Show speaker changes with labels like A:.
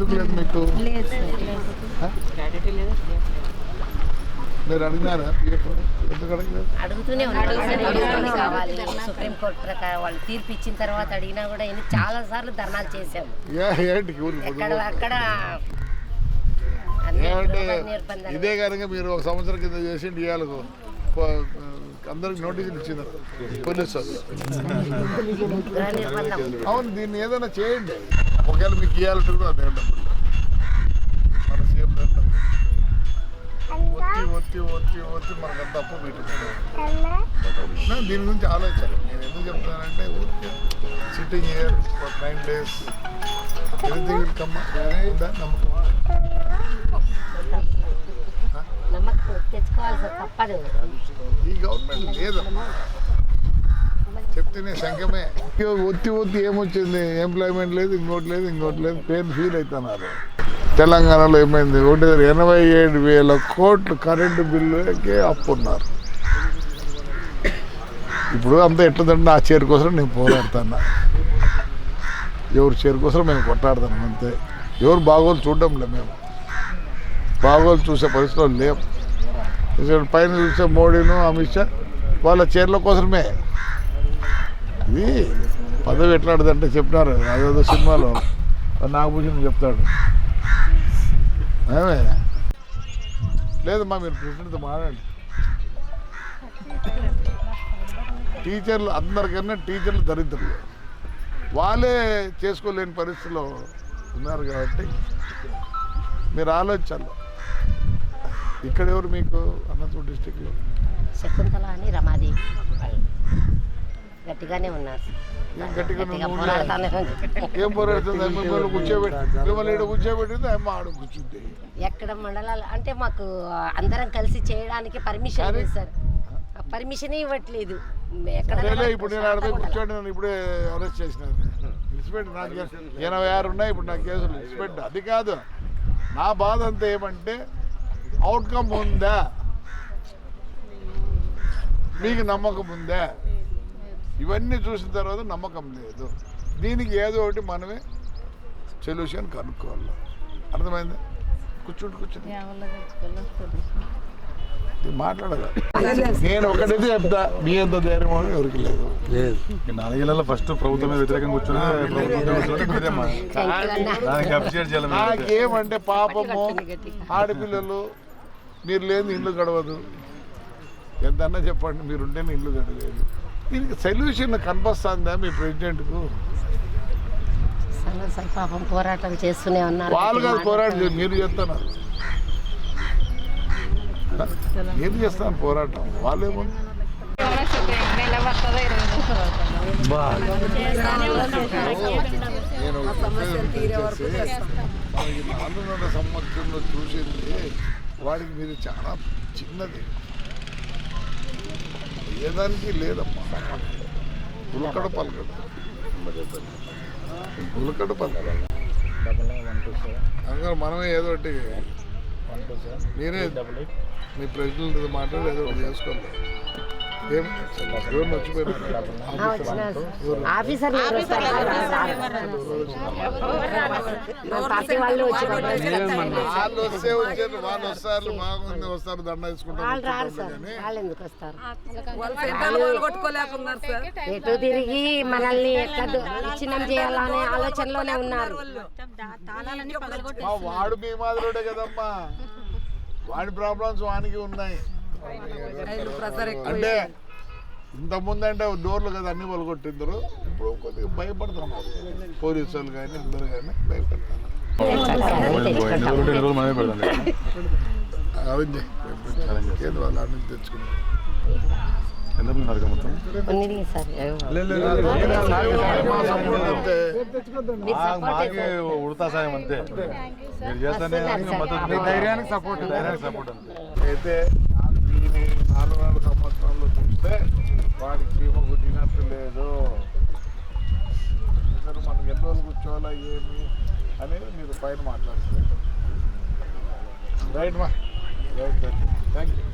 A: లేదు మీకు మీరు అడిగినారా? ఎందుకు అడగలేదు
B: అడుగుతూనే ఉన్నాడు అడుగుతూనే కావాలి. సుప్రీంకోర్టు ప్రకారం వాళ్ళు తీర్పు ఇచ్చిన తర్వాత అడిగినా కూడా ఎన్ని చాలా సార్లు ధర్నాలు చేశాము.
A: ఏ ఏంటి ఊరికి
B: ఎక్కడ? అక్కడ
A: ఇదే కనుక మీరు ఒక సంవత్సరం కింద చేసి ఇవాళకు అందరికి నోటీసులు ఇచ్చినారు పోలీసు అవును దీన్ని ఏదైనా చేయండి. ఒకవేళ మీకు ఇవ్వాలంటే కూడా అదే డబ్బులు. మన సీఎం. ఒత్తి ఒత్తి ఒత్తి ఒత్తి మనకంత అప్పు పెట్టించారు దీని గురించి ఆలోచన. నేను ఎందుకు చెప్తానంటే sitting year for nine days everything will come నమ్మకం. ఈ గవర్నమెంట్ లేదమ్మా చెప్తేనే సంఖ్యమే ఒత్తి ఒత్తి ఏమొచ్చింది? ఎంప్లాయ్మెంట్ లేదు ఇంకోటి లేదు ఇంకోటి లేదు పెయిన్ ఫీల్ అవుతున్నారు తెలంగాణలో ఏమైంది? ఒకటి ఎనభై ఏడు వేల కోట్లు కరెంటు బిల్లుకే అప్పున్నారు. ఇప్పుడు అంతా ఎట్లదంటే ఆ చీర కోసం నేను పోరాడుతున్నా. ఎవరు చీర కోసం మేము కొట్లాడుతున్నాం అంతే. ఎవరు బాగోలు చూడడం లే మేము. బాగోలు చూసే పరిస్థితులు లేవు పైన చూసే మోడీను అమిత్ షా వాళ్ళ చీరల కోసమే. ఇది పదవి ఎట్లాంటిదంటే చెప్పినారు. అదేదో సినిమాలో. నాగభూషణ్ చెప్తాడు. ఏమే? లేదమ్మా మీరు ప్రెసిడెంట్తో మాట్లాడండి. టీచర్లు అందరికన్నా టీచర్లు దరిద్రులు. వాళ్ళే చేసుకోలేని పరిస్థితిలో ఉన్నారు కాబట్టి మీరు ఆలోచించాలి. ఇక్కడ ఎవరు మీకు అనంతపురం డిస్టిక్లో?
B: శకుంతల అని రమాదేవి గట్టిగానే ఉన్నారు.
A: ఏం గట్టిగా
B: గట్టిగా
A: నువ్వు
B: పోరాడుతానే ఉంది.
A: ఏం పోరాడుతుంది? మిమ్మల్ని కూర్చోబెట్టి మిమ్మల్ని ఇక్కడ కూర్చోబెట్టింది అమ్మ ఆడ
B: ఎక్కడ మండలాలు? అంటే మాకు అందరం కలిసి చేయడానికి పర్మిషన్ సార్. పర్మిషన్ ఇవ్వట్లేదు.
A: ఇప్పుడు నేను కూర్చోండి నన్ను ఇప్పుడే అరెస్ట్ చేసినారు. ఇన్స్పెక్టర్ నాకు ఎనభై ఆరు ఉన్నాయి ఇప్పుడు నా కేసులు. ఇన్స్పెక్టర్ అది కాదు. నా బాధ అంతా ఏమంటే అవుట్కమ్ ఉందా? మీకు నమ్మకం ఉందా? ఇవన్నీ చూసిన తర్వాత నమ్మకం లేదు. దీనికి ఏదో ఒకటి మనమే సొల్యూషన్ కనుక్కోవాలి. అర్థమైందా? కూర్చుంటు కూర్చుంటు మాట్లాడదా? నేను ఒకటైతే చెప్తా మీ అంత ధైర్యం అని ఎవరికి లేదు.
C: నాలుగేళ్ళలో ఫస్ట్ ప్రభుత్వం మీద వ్యతిరేకంగా కూర్చుని ప్రభుత్వం కూర్చుని మీరేమ్మా దానికి అప్రిషియేట్ చేయాలి మీరు.
A: నాకేమంటే పాపము ఆడపిల్లలు మీరు లేని ఇల్లు గడవదు. ఎంతన్నా చెప్పండి మీరు ఉంటేనే ఇల్లు గడవలేదు దీనికి సొల్యూషన్ కనిపిస్తుందా మీ ప్రెసిడెంట్కు?
B: పాపం పోరాటం చేస్తూనే ఉన్నారు.
A: వాళ్ళు కాదు పోరాటం మీరు చేస్తున్నారు. మీరు చేస్తాను పోరాటం. వాళ్ళేమో నేను నాలుగున్నర సంవత్సరంలో చూసింది వాడికి మీరు చాలా చిన్నది. ఏదానికి లేదమ్మా. ఉలకడ పలకడ ఉలకడ పలకడ అందుకని మనమే ఏదో ఒకటి. మీరే మీ ప్రెసిడెంట్ మాట్లాడి ఏదో ఒకటి మర్చిపోయారు
B: ఆఫీసర్ పార్టీ వాళ్ళు వచ్చి
A: వాళ్ళు వస్తే వచ్చారు వాళ్ళు వస్తారు బాగుంది వస్తారు దండ
B: వాళ్ళు రారు
A: తీసుకుంటారు
B: సార్
A: కానీ
B: వాళ్ళు ఎందుకు వస్తారు
D: కొట్టుకోలేకున్నారు సార్
B: ఎటు తిరిగి మనల్ని ఎక్కడ విచ్ఛిన్నం చేయాలనే ఆలోచనలోనే ఉన్నారు
A: వాడు మీ మాదిరిడే కదమ్మా. వాడి ప్రాబ్లమ్స్ వానికి ఉన్నాయి. అంటే ఇంతకుముందు అంటే డోర్లు కదా అన్ని వాళ్ళు కొట్టిందరు ఇప్పుడు కొద్దిగా భయపడుతున్నారు. పోలీసు వాళ్ళు కానీ అందరు కానీ భయపడుతున్నారు
C: ఉడతా సాయం అంతే. మీరు చేస్తానే సపోర్ట్ ధైర్యానికి సపోర్ట్ అంతే.
A: అయితే దీని నాలుగున్నర సంవత్సరంలో చూస్తే వాడి చీమ కుట్టినట్టు లేదు. ఇద్దరు మనం ఎన్ని రోజులు కూర్చోవాలా ఏమి అనేది మీరు పైన మాట్లాడుతున్నారు రైట్ మా. Right thank you